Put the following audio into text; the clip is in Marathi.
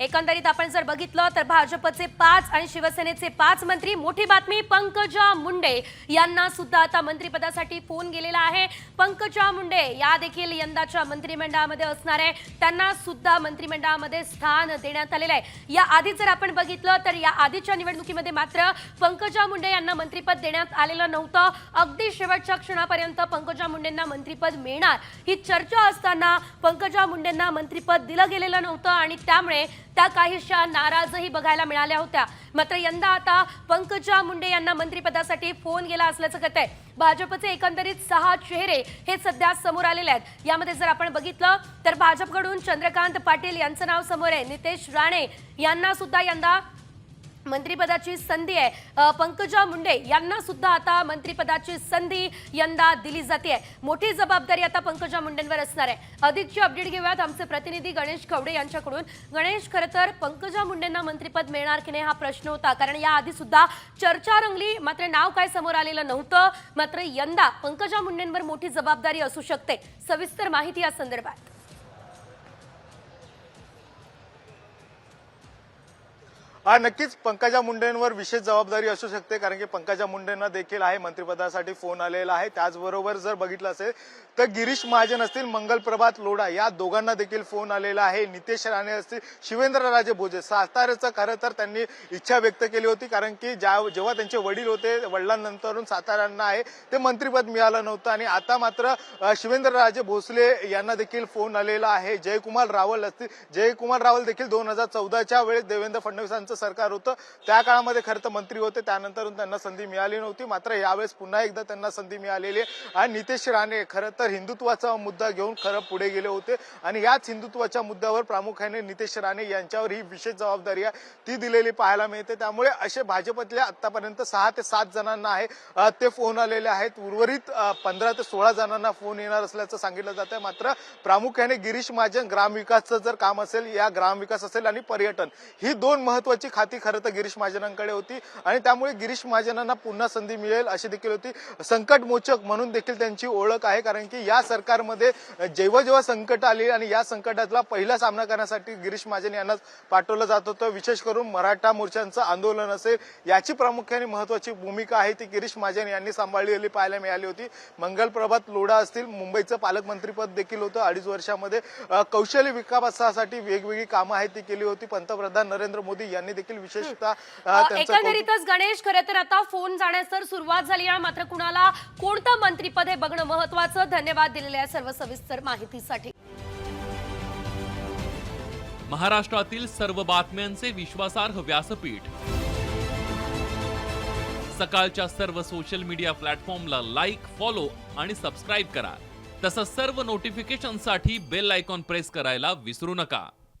एकंदरीत आपण जर बघितलं तर भाजपचे पाच आणि शिवसेनेचे पाच मंत्री मोठी बातमी पंकजा मुंडे यांना सुद्धा आता मंत्रिपदासाठी फोन गेलेला आहे. पंकजा मुंडे या देखील यंदाच्या मंत्रिमंडळामध्ये असणार आहे. त्यांना सुद्धा मंत्रिमंडळामध्ये स्थान देण्यात आलेलं आहे. या आधी जर आपण बघितलं तर या आधीच्या निवडणुकीमध्ये मात्र पंकजा मुंडे यांना मंत्रिपद देण्यात आलेलं नव्हतं. अगदी शेवटच्या क्षणापर्यंत पंकजा मुंडेंना मंत्रिपद मिळणार. ही चर्चा असताना पंकजा मुंडेंना मंत्रिपद दिलं गेलेलं नव्हतं आणि त्यामुळे त्या काहीशा नाराजही बघायला मिळाल्या होत्या. मात्र यंदा आता पंकजा मुंडे यांना मंत्रिपदासाठी फोन गेला असल्याचं कळत आहे भाजपचे एकंदरीत सहा चेहरे हे सध्या समोर आलेले आहेत. यामध्ये जर आपण बघितलं तर भाजपकडून चंद्रकांत पाटील यांचं नाव समोर आहे. नितेश राणे यांना सुद्धा यंदा मंत्रिपदाची संधी आहे. पंकजा मुंडे यांना सुद्धा आता मंत्रिपदाची संधी यंदा दिली जाते. मोठी जबाबदारी आता पंकजा मुंडेंवर असणार आहे. अधिकची अपडेट घेऊयात आमचे प्रतिनिधी गणेश खवडे यांच्याकडून. गणेश खरं तर पंकजा मुंडेंना मंत्रिपद मिळणार की नाही हा प्रश्न होता. कारण याआधी सुद्धा चर्चा रंगली. मात्र नाव काय समोर आलेलं नव्हतं. मात्र यंदा पंकजा मुंडेंवर मोठी जबाबदारी असू शकते. सविस्तर माहिती या संदर्भात. हा नक्कीच पंकजा मुंडेंवर विशेष जबाबदारी असू शकते कारण की पंकजा मुंडेंना देखील आहे मंत्रिपदासाठी फोन आलेला आहे. त्याचबरोबर जर बघितलं असेल तर गिरीश महाजन असतील मंगल प्रभात लोढा या दोघांना देखील फोन आलेला आहे. नितेश राणे असतील शिवेंद्रराजे भोजे साताऱ्याचं खरं तर त्यांनी इच्छा व्यक्त केली होती कारण की ज्या जेव्हा त्यांचे वडील होते वडिलांनंतरून साताऱ्यांना आहे ते मंत्रिपद मिळालं नव्हतं. आणि आता मात्र शिवेंद्रराजे भोसले यांना देखील फोन आलेला आहे. जयकुमार रावल असतील जयकुमार रावल देखील दोन हजार चौदाच्या वेळेस देवेंद्र फडणवीसांचं सरकार होतं. त्या काळामध्ये खरं तर मंत्री होते. त्यानंतर त्यांना संधी मिळाली नव्हती. मात्र यावेळेस पुन्हा एकदा त्यांना संधी मिळालेली आहे. आणि नितेश राणे खरं तर हिंदुत्वाचा मुद्दा घेऊन खरं पुढे गेले होते. आणि याच हिंदुत्वाच्या मुद्द्यावर प्रामुख्याने नितेश राणे यांच्यावर ही विशेष जबाबदारी आहे. ती दिलेली पाहायला मिळते. त्यामुळे असे भाजपतल्या आतापर्यंत सहा ते सात जणांना आहे. ते फोन आलेले आहेत. उर्वरित पंधरा ते सोळा जणांना फोन येणार असल्याचं सांगितलं जात आहे मात्र प्रामुख्याने गिरीश महाजन ग्रामविकासचं जर काम असेल या ग्रामविकास असेल आणि पर्यटन ही दोन महत्वाची खाती खरं तर गिरीश महाजनांकडे होती. आणि त्यामुळे गिरीश महाजनांना पुन्हा संधी मिळेल अशी देखील होती. संकटमोचक म्हणून देखील त्यांची ओळख आहे. कारण की या सरकारमध्ये जेव्हा जेव्हा संकट आली आणि या संकटातला पहिला सामना करण्यासाठी गिरीश महाजन यांनाच पाठवलं जात होतं. विशेष करून मराठा मोर्चांचं आंदोलन असेल याची प्रामुख्याने महत्वाची भूमिका आहे ती गिरीश महाजन यांनी सांभाळलेली पाहायला मिळाली होती. मंगल प्रभात लोढा असतील मुंबईचं पालकमंत्रीपद देखील होतं अडीच वर्षामध्ये. कौशल्य विकासासाठी वेगवेगळी कामं आहेत ती केली होती. पंतप्रधान नरेंद्र मोदी यांनी देखील विशेषतः एकंदरीतच गणेश खरं तर आता फोन जाण्यास तर सुरुवात झाली आहे. मात्र कुणाला कोणतं मंत्रिपद हे बघणं महत्वाचं? धन्यवाद दिलेल्या सर्व सविस्तर माहितीसाठी. महाराष्ट्रातील सर्व बातम्यांचे विश्वासार्ह व्यासपीठ. सकाळच्या सर्व सोशल मीडिया प्लॅटफॉर्मला लाईक फॉलो आणि सबस्क्राईब करा. तसंच सर्व नोटिफिकेशनसाठी बेल आयकॉन प्रेस करायला विसरू नका.